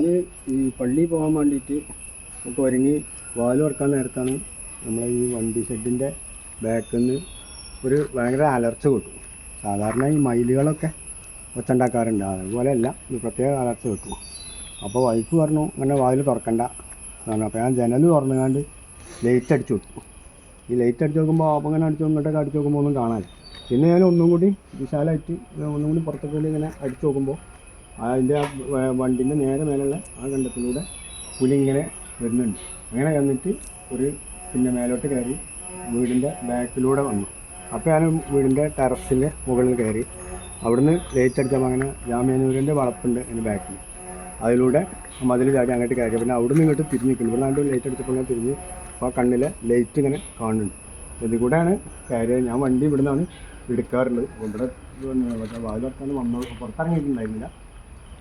ഞാൻ ഈ പള്ളി പോകാൻ വേണ്ടിയിട്ട് ഒക്കെ ഒരുങ്ങി വാൽ തുറക്കാൻ നേരത്താണ് നമ്മൾ ഈ വണ്ടി ഷെഡിന്റെ ബാക്കിൽ നിന്ന് ഒരു ഭയങ്കര അലർച്ച കിട്ടും. സാധാരണ ഈ മയിലുകളൊക്കെ ഒച്ചുണ്ടാക്കാറുണ്ട്. അതുപോലെ അല്ല ഇത് പ്രത്യേക അലർച്ച കിട്ടും. അപ്പോൾ വൈഫ് പറഞ്ഞു അങ്ങനെ വാതിൽ തുറക്കണ്ട. പറഞ്ഞു. അപ്പോൾ ഞാൻ ജനൽ തുറന്നുകാണ്ട് ലൈറ്റ് അടിച്ചു കൊടുത്തു. ഈ ലൈറ്റ് അടിച്ച് നോക്കുമ്പോൾ അപ്പം ഇങ്ങനെ അടിച്ച് ഇങ്ങോട്ടൊക്കെ അടിച്ച് നോക്കുമ്പോൾ ഒന്നും കാണാൻ പിന്നെ ഞാൻ ഒന്നും കൂടി വിശാലമായിട്ട് ഒന്നും കൂടി പുറത്തൊക്കെ ഇങ്ങനെ അടിച്ച് നോക്കുമ്പോൾ അതിന്റെ വണ്ടിന്റെ നേരെ മേലുള്ള ആ കണ്ടത്തിലൂടെ പുലി ഇങ്ങനെ വരുന്നുണ്ട്. അങ്ങനെ വന്നിട്ട് ഒരു പിന്നെ മേലോട്ട് കയറി വീടിന്റെ ബാക്കിലൂടെ വന്നു. അപ്പോൾ ഞാൻ വീടിന്റെ ടെറസിന്റെ മുകളിൽ കയറി. അവിടുന്ന് ലൈറ്റ് അടിച്ചപ്പോൾ അങ്ങനെ ജാമ്യാനൂരിന്റെ വളപ്പുണ്ട് എന്റെ ബാക്കിൽ. അതിലൂടെ മതിൽ ചാടി അങ്ങോട്ട് കയറി. പിന്നെ അവിടുന്ന് ഇങ്ങോട്ട് തിരിഞ്ഞ് നിൽക്കുന്നു. ഇവിടെ ലൈറ്റ് അടിച്ചപ്പോൾ ഞാൻ തിരിഞ്ഞ് അപ്പോൾ ആ കണ്ണിലെ ലൈറ്റ് ഇങ്ങനെ കാണുന്നുണ്ട്. ഇതിൽ കൂടെയാണ് കയറിയത് ഞാൻ വണ്ടി ഇവിടെ നിന്നാണ് എടുക്കാറുള്ളത് ഇവിടെ വാതിൽ തുറക്കാൻ വന്നു പുറത്തിറങ്ങിയിട്ടുണ്ടായിരുന്നില്ല.